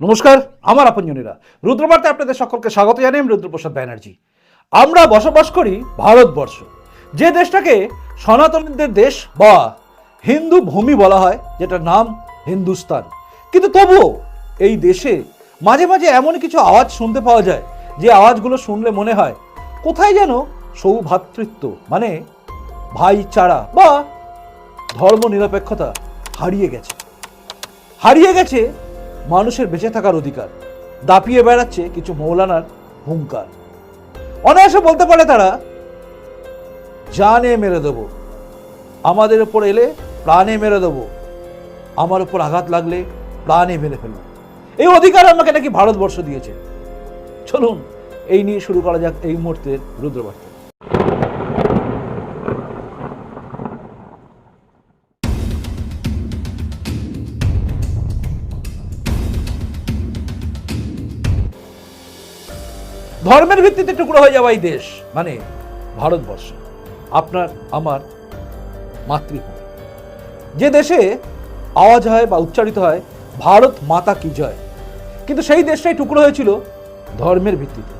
নমস্কার, আমার আপনজনীরা। রুদ্রবার্তে আপনাদের সকলকে স্বাগত জানাই আমি রুদ্রপ্রসাদ ব্যানার্জি। আমরা বসবাস করি ভারতবর্ষ। যে দেশটাকে সনাতনীদের দেশ বা হিন্দু ভূমি বলা হয়, যেটার নাম হিন্দুস্তান। কিন্তু তবুও এই দেশে মাঝে মাঝে এমন কিছু আওয়াজ শুনতে পাওয়া যায়, যে আওয়াজগুলো শুনলে মনে হয়, কোথায় যেন সৌভাতৃত্ব মানে ভাইচারা বা ধর্ম নিরপেক্ষতা হারিয়ে গেছে। হারিয়ে গেছে মানুষের বেঁচে থাকার অধিকার। দাপিয়ে বেড়াচ্ছে কিছু মৌলানার হুঙ্কার। অনায়াসে বলতে পারে তারা, জানে মেরে দেবো। আমাদের ওপর এলে প্রাণে মেরে দেবো। আমার উপর আঘাত লাগলে প্রাণে মেরে ফেলব। এই অধিকার আমাকে নাকি ভারতবর্ষ দিয়েছে। চলুন, এই নিয়ে শুরু করা যাক এই মুহূর্তের রুদ্রবার্তা। ধর্মের ভিত্তিতে টুকরো হয়ে যাওয়া এই দেশ। মানে ভারতবর্ষ। আপনার, আমার মাতৃভূমি। যে দেশে আওয়াজ হয় বা উচ্চারিত হয়, ভারত মাতা কি জয়? কিন্তু সেই দেশটাই টুকরো হয়েছিল ধর্মের ভিত্তিতে।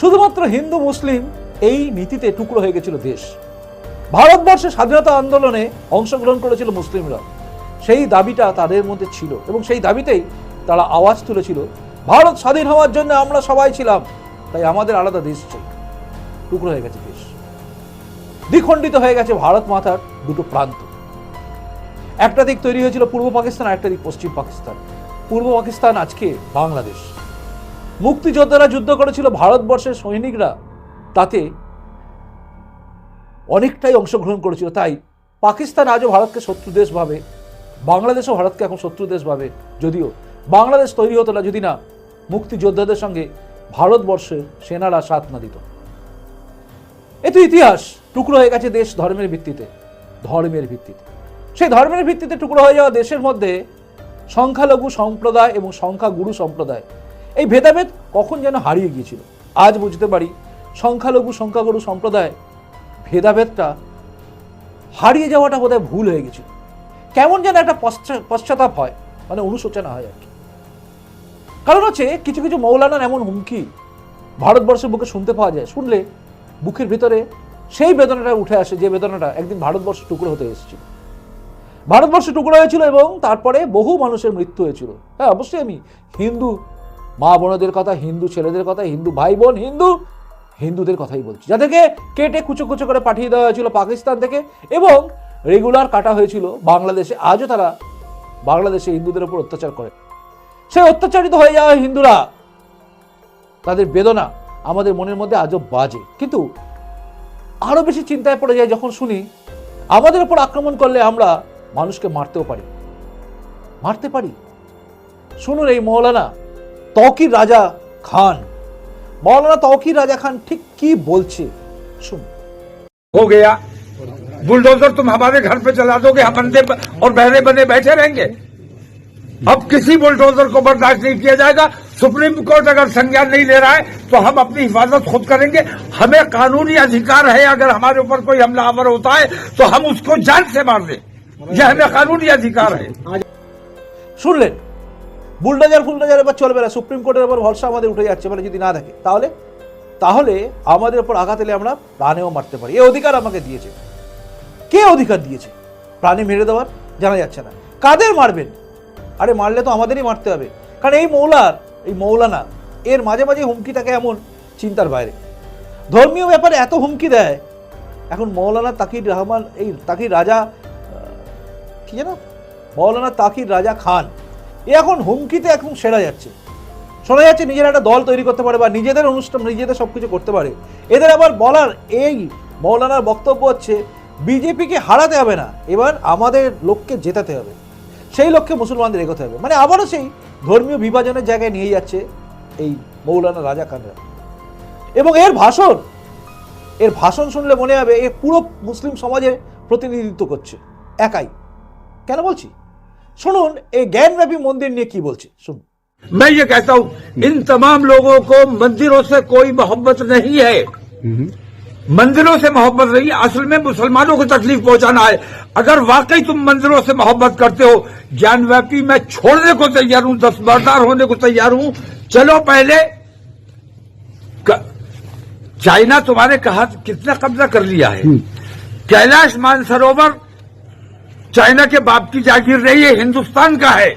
শুধুমাত্র হিন্দু, মুসলিম এই নীতিতে টুকরো হয়ে গেছিল দেশ। ভারতবর্ষে স্বাধীনতা আন্দোলনে অংশগ্রহণ করেছিল মুসলিমরা। সেই দাবিটা তাদের মধ্যে ছিল এবং সেই দাবিতেই তারা আওয়াজ তুলেছিল ভারত স্বাধীন হওয়ার জন্য আমরা সবাই ছিলাম, তাই আমাদের আলাদা দেশ চাই। টুকরো হয়ে গেছে দেশ। দ্বিখণ্ডিত হয়ে গেছে ভারত মাথার দুটো প্রান্ত। একটা দিক তৈরি হয়েছিল পূর্ব পাকিস্তান, আর একটা দিক পশ্চিম পাকিস্তান। পূর্ব পাকিস্তান আজকে বাংলাদেশ। মুক্তিযোদ্ধারা যুদ্ধ করেছিল ভারতবর্ষের সৈনিকরা, তাতে অনেকটাই অংশগ্রহণ করেছিল। তাই পাকিস্তান আজও ভারতকে শত্রু দেশ ভাবে, বাংলাদেশও ভারতকে এখন শত্রু দেশ ভাবে। যদিও বাংলাদেশ তৈরি হতো না, যদি না মুক্তিযোদ্ধাদের সঙ্গে ভারতবর্ষের সেনারা সাথ না দিত এ তো ইতিহাস, টুকরো হয়ে গেছে দেশ ধর্মের ভিত্তিতে ধর্মের ভিত্তিতে। সেই ধর্মের ভিত্তিতে টুকরো হয়ে যাওয়া দেশের মধ্যে সংখ্যালঘু সম্প্রদায় এবং সংখ্যাগুরু সম্প্রদায়, এই ভেদাভেদ কখন যেন হারিয়ে গিয়েছিল? আজ বুঝতে পারি সংখ্যালঘু, সংখ্যাগুরু সম্প্রদায় ভেদাভেদটা হারিয়ে যাওয়াটা বোধহয় ভুল হয়ে গেছিল। কেমন যেন একটা পশ্চা- পশ্চাতাপ হয় মানে অনুশোচনা হয় আর কি। কারণ হচ্ছে কিছু কিছু মৌলানার এমন হুমকি ভারতবর্ষের বুকে শুনতে পাওয়া যায়। শুনলে বুকের ভিতরে সেই বেদনাটা উঠে আসে, যে বেদনাটা একদিন ভারতবর্ষ টুকরো হতে এসেছিল। ভারতবর্ষ টুকরো হয়েছিল এবং তারপরে বহু মানুষের মৃত্যু হয়েছিল। হ্যাঁ অবশ্যই আমি হিন্দু, মা বোনদের কথা, হিন্দু ছেলেদের কথা, হিন্দু ভাই বোন, হিন্দু, হিন্দুদের কথাই বলছি। যাদেরকে কেটে কুচো কুচো করে পাঠিয়ে দেওয়া হয়েছিল পাকিস্তান থেকে এবং রেগুলার কাটা হয়েছিল বাংলাদেশে। আজও তারা বাংলাদেশে হিন্দুদের উপর অত্যাচার করে। সেই অত্যাচারিত হয়ে যাওয়া হিন্দুরা তাদের বেদনা আমাদের মনের মধ্যে আজও বাজে কিন্তু আরো বেশি চিন্তায় পড়ে যায় যখন শুনি আমাদের উপর আক্রমণ করলে আমরা মানুষকে মারতেও পারি মারতে পারি শুনুন এই মৌলানা তৌকির রাজা খান মৌলানা তৌকির রাজা খান ঠিক কি বলছে শুনুন हो गया बुलडोजर तुम हमारे घर पे चला दोगे हम बंदे और बहरे बने बैठे रहेंगे अब किसी बुलडोजर को बर्दाश्त नहीं किया जाएगा सुप्रीम कोर्ट अगर संज्ञान नहीं ले रहा है तो हम अपनी हिफाजत खुद करेंगे हमें कानूनी अधिकार है अगर हमारे ऊपर कोई हमलावर होता है तो हम उसको जान से मार दें यह हमें कानूनी अधिकार है শুনলেন বুলডোজার ফুলডোজার এবার চলবে না সুপ্রিম কোর্টের উপর ভরসা আমাদের উঠে যাচ্ছে মানে যদি না থাকে তাহলে তাহলে আমাদের উপর আঘাত এলে আমরা প্রাণেও মারতে পারি এই অধিকার আমাকে দিয়েছে কে অধিকার দিয়েছে প্রাণে মেরে দেওয়ার জানা যাচ্ছে না কাদের মারবেন আরে মারলে তো আমাদেরই মারতে হবে। কারণ এই মৌলার, এই মৌলানা, এর মাঝে মাঝে হুমকি থাকে এমন চিন্তার বাইরে। ধর্মীয় ব্যাপারে এত হুমকি দেয়, এখন মৌলানা তাকির রহমান, এই তাকির রাজা কি যেন? মৌলানা তাকির রাজা খান, এ এখন হুমকিতে এখন সেরা যাচ্ছে। শোনা যাচ্ছে নিজের একটা দল তৈরি করতে পারে বা নিজেদের অনুষ্ঠান, নিজেদের সব কিছু করতে পারে। এদের আবার বলার এই মৌলানার বক্তব্য হচ্ছে, বিজেপিকে হারাতে হবে না, এবার আমাদের লোককে জেতাতে হবে। সেই লক্ষ্যে মুসলমানদের এগোতে হবে মানে আবারও সেই ধর্মীয় বিভাজনের জায়গায় নিয়ে যাচ্ছে এই মৌলানা রাজা খানরা এবং এর ভাষণ এর ভাষণ শুনলে মনে হবে এ পুরো মুসলিম সমাজের প্রতিনিধিত্ব করছে একাই কেন বলছি শুনুন এই জ্ঞানব্যাপী মন্দির নিয়ে কি বলছে শুনুন मैं ये कहता हूं इन तमाम लोगों को मंदिरों से कोई मोहब्बत नहीं है मंदिरों से मोहब्बत रही असल में मुसलमानों को तकलीफ़ पहुंचाना है। अगर वाकई तुम मंदिरों से मोहब्बत करते हो ज्ञानव्यापी मैं छोड़ने को तैयार हूँ दस बरदार होने को तैयार हूँ। चलो पहले चाइना तुम्हारे कहा कितना कब्जा कर लिया है? कैलाश मानसरोवर चाइना के बाप की जागीर रही है हिंदुस्तान का है।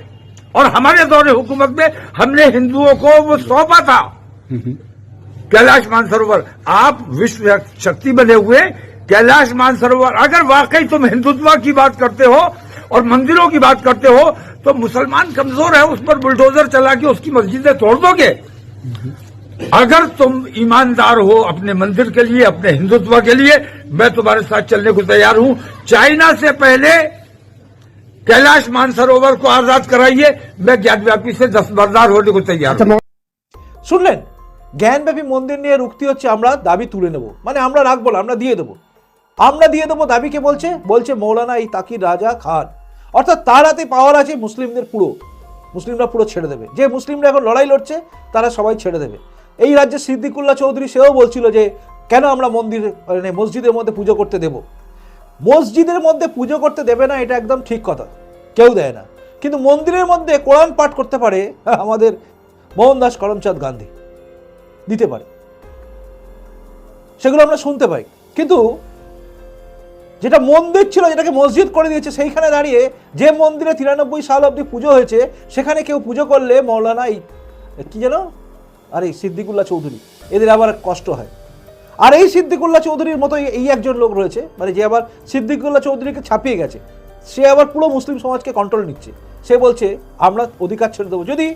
और हमारे दौरे हुकूमत में हमने हिंदुओं को वो सौंपा था। कैलाश मानसरोवर। आप विश्व शक्ति बने हुए कैलाश मानसरोवर, अगर वाकई तुम हिंदुत्व की बात करते हो और मंदिरों की बात करते हो तो मुसलमान कमज़ोर है, उस पर बुलडोजर चला के उसकी मस्जिदें तोड़ दोगे। अगर तुम ईमानदार हो अपने मंदिर के लिए, अपने हिंदुत्व के लिए, मैं तुम्हारे साथ चलने को तैयार हूँ। चाइना से पहले कैलाश मानसरोवर को आज़ाद कराइए। मैं ज्ञात व्यापी से दस्तबरदार होने को तैयार हूँ। अच्छा, सुन लें জ্ঞানব্যাপী মন্দির নিয়ে রুক্তি হচ্ছে, আমরা দাবি তুলে নেব। মানে আমরা রাখব না, আমরা দিয়ে দেবো। আমরা দিয়ে দেবো দাবিকে বলছে? বলছে মৌলানা এই তাকির রাজা খান। অর্থাৎ তার হাতে পাওয়ার আছে মুসলিমদের পুরো। মুসলিমরা পুরো ছেড়ে দেবে। যে মুসলিমরা এখন লড়াই লড়ছে, তারা সবাই ছেড়ে দেবে। এই রাজ্যে সিদ্দিকুল্লাহ চৌধুরী সেও বলছিল যে, কেন আমরা মন্দির মানে মসজিদের মধ্যে পুজো করতে দেব? মসজিদের মধ্যে পুজো করতে দেবে না, এটা একদম ঠিক কথা। কেউ দেয় না। কিন্তু মন্দিরের মধ্যে কোরআন পাঠ করতে পারে আমাদের মোহনদাস করমচাঁদ গান্ধী। দিতে পারে। সেগুলো আমরা শুনতে পাই। কিন্তু যেটা মন্দির ছিল, যেটাকে মসজিদ করে দিয়েছে, সেইখানে দাঁড়িয়ে যে মন্দিরে তিরানব্বই সাল অবধি পুজো হয়েছে, সেখানে কেউ পুজো করলে মৌলানা এই, কি যেন? আর, এই সিদ্দিকুল্লাহ চৌধুরী। এদের আবার কষ্ট হয়। আর এই সিদ্দিকুল্লাহ চৌধুরীর মতো এই- এই একজন লোক রয়েছে মানে যে আবার সিদ্দিকুল্লাহ চৌধুরীকে ছাপিয়ে গেছে। সে আবার পুরো মুসলিম সমাজকে কন্ট্রোল নিচ্ছে। সে বলছে, আমরা অধিকার ছেড়ে দেবো। যদি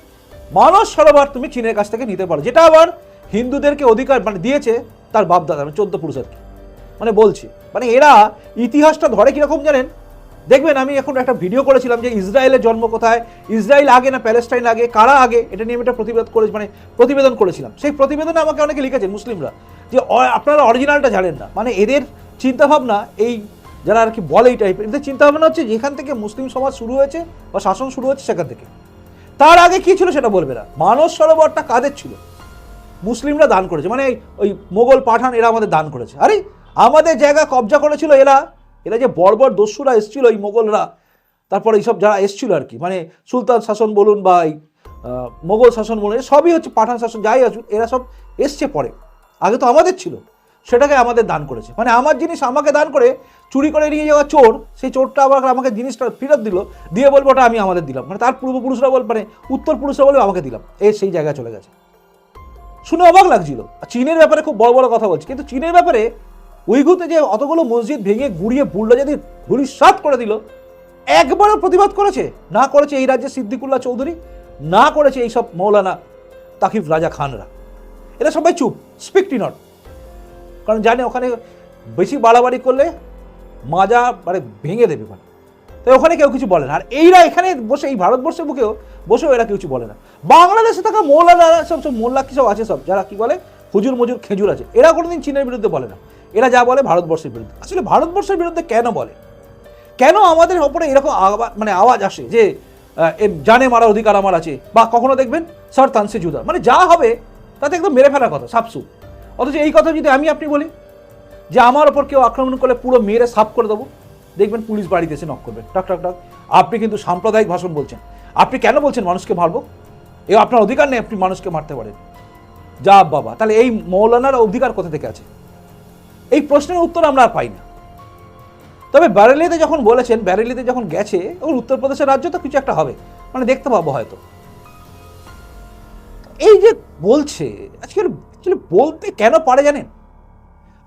মানস সরোবর তুমি চীনের কাছ থেকে নিতে পারো। যেটা আবার হিন্দুদেরকে অধিকার মানে দিয়েছে তার বাপদাদা মানে চোদ্দ পুরুষ মানে বলছে মানে এরা ইতিহাসটা ধরে কীরকম জানেন? দেখবেন আমি এখন একটা ভিডিও করেছিলাম যে ইসরায়েলের জন্ম কোথায়, ইসরায়েল আগে না প্যালেস্টাইন আগে, কারা আগে? এটা নিয়ে আমি একটা প্রতিবেদন করে মানে প্রতিবেদন করেছিলাম। সেই প্রতিবেদনে আমাকে অনেকে লিখেছে মুসলিমরা, যে আপনারা অরিজিনালটা জানেন না। মানে এদের চিন্তাভাবনা এই যারা আর কি বলে এই টাইপের এদের চিন্তাভাবনা হচ্ছে যেখান থেকে মুসলিম সমাজ শুরু হয়েছে বা শাসন শুরু হয়েছে সেখান থেকে। তার আগে কী ছিল সেটা বলবে না। মানস সরোবরটা কাদের ছিল? মুসলিমরা দান করেছে। মানে ওই মোগল পাঠান এরা আমাদের দান করেছে। আরে, আমাদের জায়গা কবজা করেছিল এরা। এরা যে বর্বর দস্যুরা এসছিল এই মোগলরা। তারপরে এইসব যারা এসছিল আর কি। মানে সুলতান শাসন বলুন বা এই মোগল শাসন বলুন সবই হচ্ছে পাঠান শাসন, যাই আসুন এরা সব এসছে পরে। আগে তো আমাদের ছিল। সেটাকে আমাদের দান করেছে। মানে আমার জিনিস আমাকে দান করে চুরি করে নিয়ে যাওয়া চোর, সেই চোরটা আবার আমাকে জিনিসটা ফেরত দিল, দিয়ে বলব ওটা আমি আমাদের দিলাম। মানে তার পূর্বপুরুষরা বল মানে উত্তর পুরুষরা বলে আমাকে দিলাম। এ সেই জায়গায় চলে গেছে। শুনে অবাক লাগছিল। চীনের ব্যাপারে খুব বড় বড় কথা বলছি। কিন্তু চীনের ব্যাপারে উইঘুতে যে অতগুলো মসজিদ ভেঙে গুড়িয়ে বুল্লা যদি ধুলিসাত করে দিল, একবারও প্রতিবাদ করেছে? না করেছে এই রাজ্যের সিদ্দিকুল্লাহ চৌধুরী, না করেছে এইসব মৌলানা তাকিফ রাজা খানরা। এরা সবাই চুপ, স্পিকটি নট। কারণ জানে ওখানে বেশি বাড়াবাড়ি করলে মাজা মানে ভেঙে দেবে মানে। তাই ওখানে কেউ কিছু বলে না। আর এইরা এখানে বসে, এই ভারতবর্ষের বুকেও বসেও এরা কিছু বলে না। বাংলাদেশে থাকা মোল্লারা, সব সব মোল্লা কি সব আছে সব? যারা কি বলে? হুজুর মজুর খেজুর আছে। এরা কোনোদিন চীনের বিরুদ্ধে বলে না। এরা যা বলে ভারতবর্ষের বিরুদ্ধে। আসলে ভারতবর্ষের বিরুদ্ধে কেন বলে? কেন আমাদের ওপরে এরকম মানে আওয়াজ আসে যে জানে মারা অধিকার আমার আছে? বা কখনো দেখবেন সর তানসে জুদা মানে যা হবে, তাতে একদম মেরে ফেলার কথা, সাপসু। অথচ এই কথা যদি আমি আপনি বলি, যে আমার ওপর কেউ আক্রমণ করলে পুরো মেরে সাফ করে দেবো দেখবেন পুলিশ বাড়িতে এসে নক করবে। টাক টাক টাক আপনি কিন্তু সাম্প্রদায়িক ভাষণ বলছেন। আপনি কেন বলছেন মানুষকে মারবো? এ আপনার অধিকার নেই, আপনি মানুষকে মারতে পারেন। যা বাবা, তাহলে এই মৌলানার অধিকার কোথা থেকে আছে? এই প্রশ্নের উত্তর আমরা আর পাই না। তবে ব্যারেলিতে যখন বলেছেন, ব্যারেলিতে যখন গেছে ওর উত্তরপ্রদেশের রাজ্য তো কিছু একটা হবে। মানে দেখতে পাবো হয়তো। এই যে বলছে আজকে বলতে কেন পারে জানেন?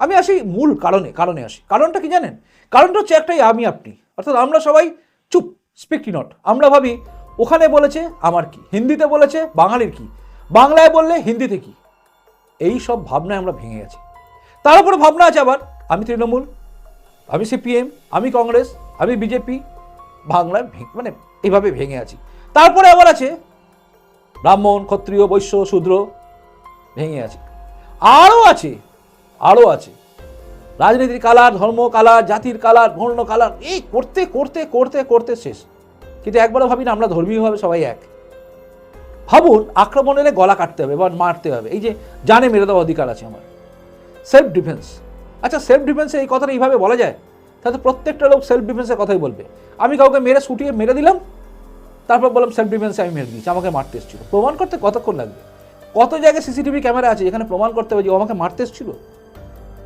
আমি আসি মূল কারণে কারণে আসি। কারণটা কি জানেন? কারণটা হচ্ছে একটাই, আমি আপনি। অর্থাৎ আমরা সবাই চুপ স্পিকটি নট আমরা ভাবি, ওখানে বলেছে আমার কি? হিন্দিতে বলেছে, বাঙালির কি? বাংলায় বললে হিন্দিতে কি? এই সব ভাবনায় আমরা ভেঙে গেছি। তার উপরে ভাবনা আছে আবার, আমি তৃণমূল, আমি সিপিএম, আমি কংগ্রেস, আমি বিজেপি, বাংলায় মানে এইভাবে ভেঙে আছি। তারপরে আবার আছে, ব্রাহ্মণ, ক্ষত্রিয়, বৈশ্য, শূদ্র, ভেঙে আছে। আরও আছে আরও আছে। রাজনীতির কালার, ধর্ম কালার, জাতির কালার, বর্ণ কালার, এই করতে করতে করতে করতে শেষ। কিন্তু একবারও ভাবি না, আমরা ধর্মীয়ভাবে সবাই এক। ভাবুন আক্রমণ এলে গলা কাটতে হবে বা মারতে হবে। এই যে জানে মেরে দেওয়া অধিকার আছে আমার। সেলফ ডিফেন্স আচ্ছা সেলফ ডিফেন্সে এই কথাটা এইভাবে বলা যায়? তাহলে প্রত্যেকটা লোক সেলফ ডিফেন্সের কথাই বলবে। আমি কাউকে মেরে শুটিয়ে মেরে দিলাম, তারপর বললাম সেলফ ডিফেন্সে আমি মেরে দিয়েছি, আমাকে মারতে এসেছিল। প্রমাণ করতে কতক্ষণ লাগবে? কত জায়গায় সিসিটিভি ক্যামেরা আছে, যেখানে প্রমাণ করতে হবে যে ও আমাকে মারতে এসেছিল?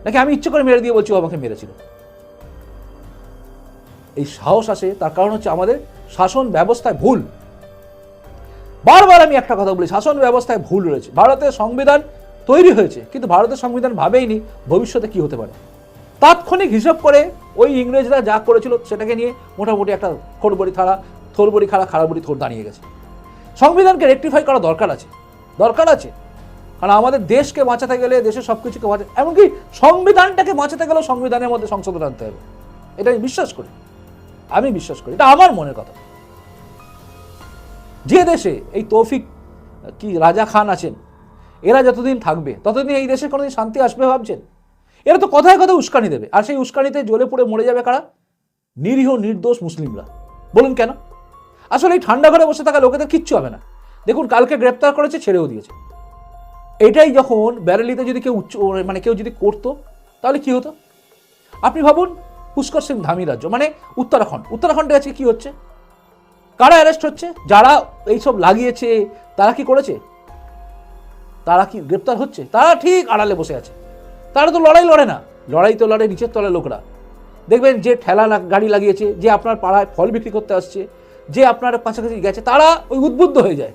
নাকি আমি ইচ্ছে করে মেরে দিয়ে বলছি ও আমাকে মেরেছিল? এই সাহস আসে তার কারণ হচ্ছে আমাদের শাসন ব্যবস্থায় ভুল। বারবার আমি একটা কথা বলি, শাসন ব্যবস্থায় ভুল রয়েছে। ভারতের সংবিধান তৈরি হয়েছে, কিন্তু ভারতের সংবিধান ভাবেইনি ভবিষ্যতে কি হতে পারে। তাৎক্ষণিক হিসাব করে ওই ইংরেজরা যা করেছিল সেটাকে নিয়ে মোটামুটি একটা খোরবড়ি থাড়া থোরবড়ি খাড়া, খাড়াবড়ি থোর দাঁড়িয়ে গেছে। সংবিধানকে রেকটিফাই করা দরকার আছে। দরকার আছে। কারণ আমাদের দেশকে বাঁচাতে গেলে, দেশের সব কিছুকে বাঁচাতে এমনকি সংবিধানটাকে বাঁচাতে গেলেও সংবিধানের মধ্যে সংশোধন আনতে হবে। এটা আমি বিশ্বাস করি। আমি বিশ্বাস করি। এটা আমার মনের কথা। যে দেশে এই তৌফিক, কি রাজা খান আছেন, এরা যতদিন থাকবে, ততদিন এই দেশে কোনোদিন শান্তি আসবে ভাবছেন? এরা তো কথায় কথায় উস্কানি দেবে। আর সেই উস্কানিতে জ্বলে পুড়ে মরে যাবে কারা? নিরীহ, নির্দোষ মুসলিমরা। বলুন কেন? আসলে এই ঠান্ডা ঘরে বসে থাকা লোকেদের কিচ্ছু হবে না। দেখুন, কালকে গ্রেপ্তার করেছে, ছেড়েও দিয়েছে। এটাই যখন ব্যারেলিতে যদি কেউ উচ্চ মানে কেউ যদি করতো, তাহলে কি হতো? আপনি ভাবুন, পুষ্কর সিং ধামি রাজ্য মানে উত্তরাখণ্ড। উত্তরাখণ্ডে আজকে কি হচ্ছে? কারা অ্যারেস্ট হচ্ছে? যারা এইসব লাগিয়েছে, তারা কি করেছে? তারা কি গ্রেপ্তার হচ্ছে? তারা ঠিক আড়ালে বসে আছে। তারা তো লড়াই লড়ে না। লড়াই তো লড়ে নিচের তলার লোকরা। দেখবেন যে ঠেলা গাড়ি লাগিয়েছে, যে আপনার পাড়ায় ফল বিক্রি করতে আসছে, যে আপনার কাছাকাছি গেছে, তারা ওই উদ্বুদ্ধ হয়ে যায়।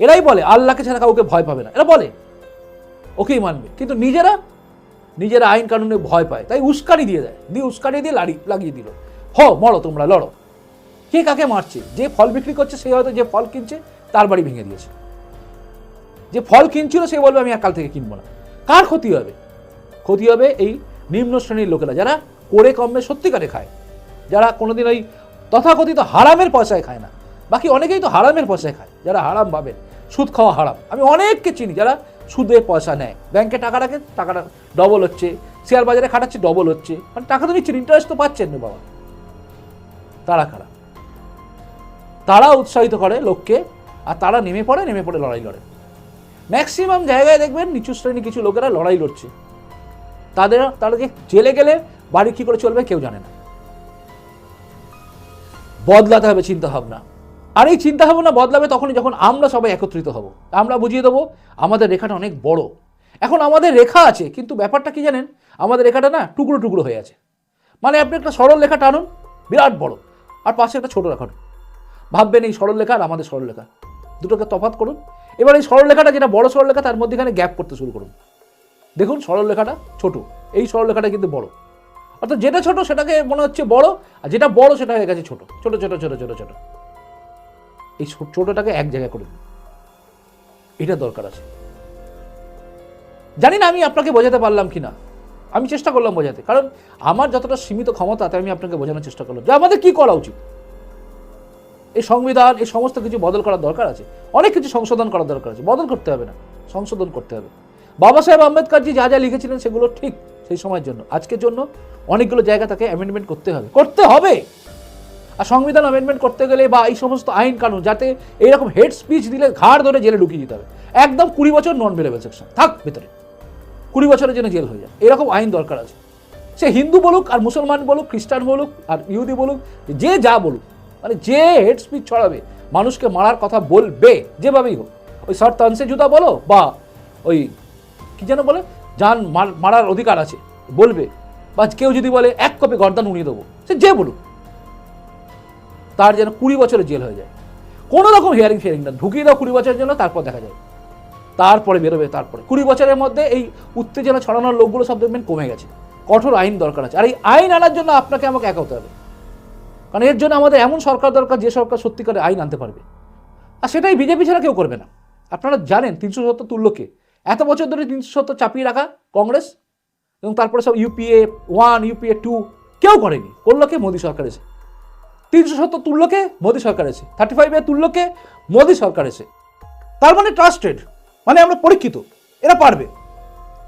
এরাই বলে, আল্লাহকে ছাড়া কাউকে ভয় পাবে না। এরা বলে, ওকেই মানবে। কিন্তু নিজেরা নিজেরা আইন কানুনে ভয় পায়। তাই উস্কানি দিয়ে দেয়। দিয়ে উস্কানি দিয়ে লাড়ি, লাগিয়ে দিল। হ, মরো তোমরা, লড়ো। কে কাকে মারছে? যে ফল বিক্রি করছে, সে হয়তো যে ফল কিনছে, তার বাড়ি ভেঙে দিয়েছে। যে ফল কিনছিল, সে বলবে, আমি কাল থেকে কিনবো না। কার ক্ষতি হবে? ক্ষতি হবে এই নিম্ন শ্রেণির লোকেরা, যারা করে কমে সত্যিকারে খায়। যারা কোনোদিন ওই তথাকথিত হারামের পয়সায় খায় না। বাকি অনেকেই তো হারামের পয়সায় খায়, যারা হারাম ভাবেন সুদ খাওয়া হারাম। আমি অনেককে চিনি যারা সুদে পয়সা নেয়। ব্যাংকে টাকা রাখে, টাকাটা ডবল হচ্ছে। শেয়ার বাজারে খাটাচ্ছে ডবল হচ্ছে। মানে টাকা তো নিচ্ছেন ইন্টারেস্ট তো পাচ্ছেন না বাবা। তারা খারাপ। তারা উৎসাহিত করে লোককে, আর তারা নেমে পড়ে নেমে পড়ে লড়াই লড়ে। ম্যাক্সিমাম জায়গায় দেখবেন নিচু শ্রেণি কিছু লোকেরা লড়াই লড়ছে। তাদের, তাদেরকে জেলে গেলে বাড়ি কি করে চলবে কেউ জানে না। বদলাতে হবে চিন্তা ভাবনা আর এই চিন্তা ভাবনা বদলাবে তখনই যখন আমরা সবাই একত্রিত হব। আমরা বুঝিয়ে দেবো, আমাদের রেখাটা অনেক বড়। এখন আমাদের রেখা আছে, কিন্তু ব্যাপারটা কি জানেন? আমাদের রেখাটা না টুকরো টুকরো হয়ে আছে। মানে আপনি একটা সরল লেখা টানুন, বিরাট বড়। আর পাশে একটা ছোট রেখা ভাববেন এই সরল লেখা আর আমাদের সরল লেখা দুটোকে তফাৎ করুন। এবার এই সরল লেখাটা যেটা বড় সরল লেখা তার মধ্যেখানে গ্যাপ করতে শুরু করুন। দেখুন সরল লেখাটা ছোট, এই সরল লেখাটা কিন্তু বড়। অর্থাৎ যেটা ছোট, সেটাকে মনে হচ্ছে বড়, আর যেটা বড়, সেটা হয়ে গেছে ছোট। ছোট ছোট ছোট ছোট ছোট। এই ছোটটাকে এক জায়গায় করে দিন। এটা দরকার আছে। জানি না আমি আপনাকে বোঝাতে পারলাম কি না। আমি চেষ্টা করলাম বোঝাতে। কারণ আমার যতটা সীমিত ক্ষমতা, তাতে আমি আপনাকে বোঝানোর চেষ্টা করলাম। যে আমাদের কী করা উচিত? এই সংবিধান, এই সমস্ত কিছু বদল করার দরকার আছে? অনেক কিছু সংশোধন করার দরকার আছে। বদল করতে হবে না। সংশোধন করতে হবে। বাবা সাহেব আম্বেদকরজি যা যা লিখেছিলেন সেগুলো ঠিক সেই সময়ের জন্য। আজকের জন্য অনেকগুলো জায়গা তাকে অ্যামেন্ডমেন্ট করতে হবে। করতে হবে! আর সংবিধান অ্যামেন্ডমেন্ট করতে গেলে বা এই সমস্ত আইন কানুন যাতে এইরকম হেড স্পিচ দিলে ঘাড় ধরে জেলে ঢুকিয়ে দিতে হবে। একদম কুড়ি বছর নন ভেলেবল সেকশন থাক ভেতরে। কুড়ি বছরের জন্য জেল হয়ে যায় এরকম আইন দরকার আছে। সে হিন্দু বলুক আর মুসলমান বলুক, খ্রিস্টান বলুক আর ইহুদি বলুক, যে যা বলুক মানে যে হেড স্পিচ ছড়াবে, মানুষকে মারার কথা বলবে, যেভাবেই হোক। ওই শর্ত তানসে জুদা বলো বা ওই কি যেন বলে, যান মার- মারার অধিকার আছে, বলবে। বা কেউ যদি বলে, এক কপি গর্দান উড়িয়ে দেবো। সে যে বলুক। তার যেন কুড়ি বছরের জেল হয়ে যায়। কোনো রকম হিয়ারিং ফিয়ারিং না। ঢুকিয়ে দাও কুড়ি বছরের জন্য, তারপর দেখা যায়। তারপরে বেরোবে, তারপরে। কুড়ি বছরের মধ্যে এই উত্তেজনা ছড়ানোর লোকগুলো সব দেখবেন কমে গেছে। কঠোর আইন দরকার আছে। আর এই আইন আনার জন্য আপনাকে আমাকে একা হতে হবে। কারণ এর জন্য আমাদের এমন সরকার দরকার, যে সরকার সত্যিকারে আইন আনতে পারবে। আর সেটাই বিজেপি ছাড়া কেউ করবে না। আপনারা জানেন তিনশো সত্তর তুল্যকে। এত বছর ধরে তিনশো সত্তর চাপিয়ে রাখা কংগ্রেস এবং তারপরে সব ইউপিএ ওয়ান, ইউপিএ টু, কেউ করেনি। করল কে? মোদী সরকার এসে। তিনশো সত্তর তুল্যকে মোদী সরকার এসে থার্টি ফাইভের তুল্যকে মোদী সরকার এসে। তার মানে ট্রাস্টেড মানে আমরা পরীক্ষিত, এরা পারবে।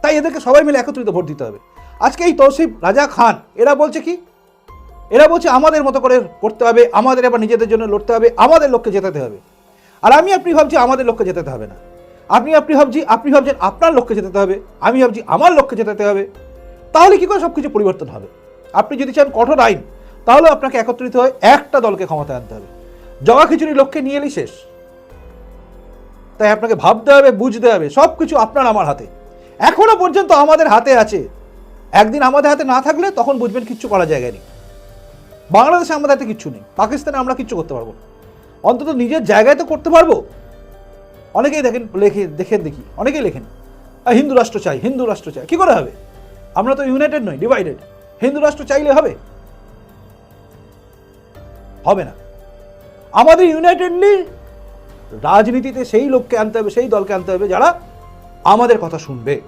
তাই এদেরকে সবাই মিলে একত্রিত ভোট দিতে হবে। আজকে এই তৌসিফ রাজা খান, এরা বলছে কি? এরা বলছে আমাদের মতো করে করতে হবে, আমাদের এবার নিজেদের জন্য লড়তে হবে, আমাদের লক্ষ্যে জেতাতে হবে। আর আমি আপনি ভাবছি আমাদের লক্ষ্যে জেতাতে হবে না। আপনি আপনি ভাবছি, আপনি ভাবছেন আপনার লক্ষ্যে জেতাতে হবে, আমি ভাবছি আমার লক্ষ্যে জেতাতে হবে। তাহলে কি করে সব কিছু পরিবর্তন হবে? আপনি যদি চান কঠোর আইন তাহলে আপনাকে একত্রিত হয়ে একটা দলকে ক্ষমতায় আনতে হবে। জগা খিচুড়ি লক্ষ্যে নিয়ে এলেই শেষ। তাই আপনাকে ভাবতে হবে বুঝতে হবে সব কিছু আপনার আমার হাতে। এখনও পর্যন্ত আমাদের হাতে আছে। একদিন আমাদের হাতে না থাকলে তখন বুঝবেন কিচ্ছু করা জায়গায় নেই। বাংলাদেশে আমাদের হাতে কিচ্ছু নেই। পাকিস্তানে আমরা কিচ্ছু করতে পারব। অন্তত নিজের জায়গায় তো করতে পারব। অনেকেই দেখেন লেখে দেখেন দেখি। অনেকেই লেখেন "আহ, হিন্দু রাষ্ট্র চাই হিন্দু রাষ্ট্র চাই। কি করে হবে? আমরা তো ইউনাইটেড নই ডিভাইডেড হিন্দু রাষ্ট্র চাইলে হবে? হবে না। আমাদের ইউনাইটেডলি রাজনীতিতে সেই লোককে আনতে হবে, সেই দলকে আনতে হবে যারা আমাদের কথা শুনবে।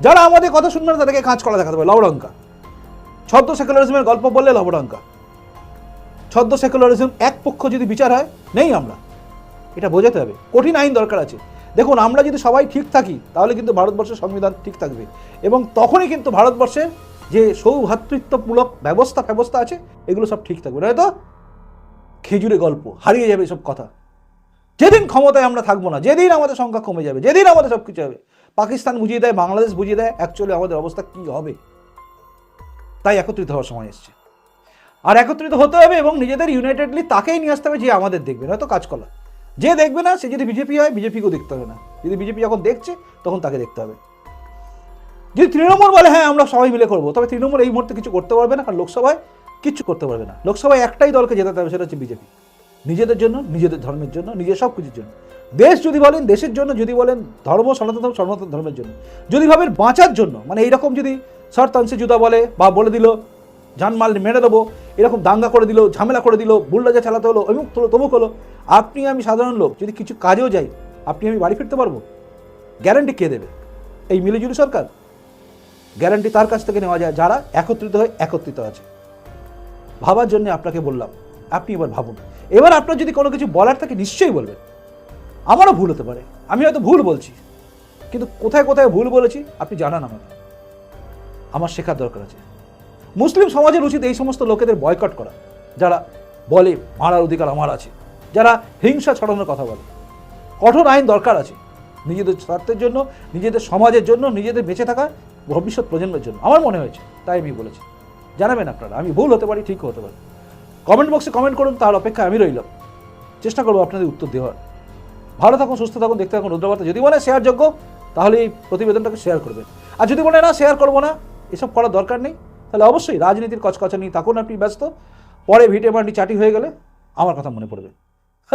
যারা আমাদের কথা শুনবে না, তাদেরকে কাজ করা দেখাতে হবে। লবডঙ্কা। ছদ্ম সেকুলারিজমের গল্প বললে লবডঙ্কা। ছদ্ম সেকুলারিজম এক পক্ষ যদি বিচার হয়, নেই আমরা। এটা বোঝাতে হবে। কঠিন আইন দরকার আছে। দেখুন, আমরা যদি সবাই ঠিক থাকি, তাহলে কিন্তু ভারতবর্ষের সংবিধান ঠিক থাকবে। এবং তখনই কিন্তু ভারতবর্ষের যে সৌভ্রাতৃত্বমূলক ব্যবস্থা ব্যবস্থা আছে, এগুলো সব ঠিক থাকবে। নয়তো খেজুরে গল্প, হারিয়ে যাবে সব কথা। যেদিন ক্ষমতায় আমরা থাকব না, যেদিন আমাদের সংখ্যা কমে যাবে, যেদিন আমাদের সব কিছু হবে, পাকিস্তান বুঝিয়ে দেয়, বাংলাদেশ বুঝিয়ে দেয় অ্যাকচুয়ালি আমাদের অবস্থা কী হবে? তাই একত্রিত হওয়ার সময় এসছে। আর একত্রিত হতে হবে এবং নিজেদের ইউনাইটেডলি তাকেই নিয়ে আসতে হবে যে আমাদের দেখবে নয়তো কাজ করা। যে দেখবে না, সে যদি বিজেপি হয়, বিজেপিকেও দেখতে হবে না। যদি বিজেপি যখন দেখছে, তখন তাকে দেখতে হবে। যদি তৃণমূল বলে হ্যাঁ আমরা সবাই মিলে করব। তবে তৃণমূল এই মুহূর্তে কিছু করতে পারবে না আর লোকসভায় কিচ্ছু করতে পারবে না। লোকসভায় একটাই দলকে জেতাতে হবে, সেটা হচ্ছে বিজেপি। নিজেদের জন্য, নিজেদের ধর্মের জন্য, নিজের সব কিছুর জন্য। দেশ যদি বলেন, দেশের জন্য যদি বলেন, ধর্ম সনাতন ধর্ম সনাতন ধর্মের জন্য। যদি ভাবেন বাঁচার জন্য মানে এইরকম যদি শর্তাংশে জুদা বলে বা বলে দিল, জানমাল মেরে দেবো, এরকম দাঙ্গা করে দিল, ঝামেলা করে দিল বুল্ডাজা চালাতে হলো, অমুক হলো, তমুক হলো, আপনি আমি সাধারণ লোক, যদি কিছু কাজেও যাই, আপনি আমি বাড়ি ফিরতে পারব? গ্যারান্টি কে দেবে? এই মিলিজুলি সরকার? গ্যারান্টি তার কাছ থেকে নেওয়া যায়, যারা একত্রিত হয়ে একত্রিত আছে। ভাবার জন্য আপনাকে বললাম, আপনি এবার ভাবুন। এবার আপনার যদি কোনো কিছু বলার থাকে নিশ্চয়ই বলবেন। আমারও ভুল হতে পারে, আমি হয়তো ভুল বলছি। কিন্তু কোথায় কোথায় ভুল বলেছি, আপনি জানান আমাকে। আমার শেখার দরকার আছে। মুসলিম সমাজের উচিত এই সমস্ত লোকেদের বয়কট করা, যারা বলে, মারার অধিকার আমার আছে। যারা হিংসা ছড়ানোর কথা বলে। কঠোর আইন দরকার আছে। নিজেদের স্বার্থের জন্য, নিজেদের সমাজের জন্য, নিজেদের বেঁচে থাকা ভবিষ্যৎ প্রজন্মের জন্য। আমার মনে হয়েছে, তাই আমি বলেছি। জানাবেন আপনারা, আমি ভুল হতে পারি, ঠিক হতে পারি। কমেন্ট বক্সে কমেন্ট করুন তার অপেক্ষা আমি রইলাম। চেষ্টা করব আপনাদের উত্তর দেওয়ার। ভালো থাকুন, সুস্থ থাকুন, দেখতে থাকুন রুদ্রবার্তা। যদি মনে হয় শেয়ারযোগ্য তাহলে এই প্রতিবেদনটাকে শেয়ার করবেন। আর যদি মনে না শেয়ার করব না, এসব করার দরকার নেই। তাহলে অবশ্যই রাজনীতির কচকচা নিয়ে থাকুন আপনি ব্যস্ত। পরে ভিটে মান্ডি চাটি হয়ে গেলে আমার কথা মনে পড়বে।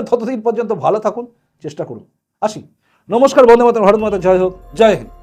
ততদিন পর্যন্ত ভালো থাকুন, চেষ্টা করুন। আসি। নমস্কার, বন্দে মাতা ভারত মাতা, জয় হোক। জয় হিন্দ।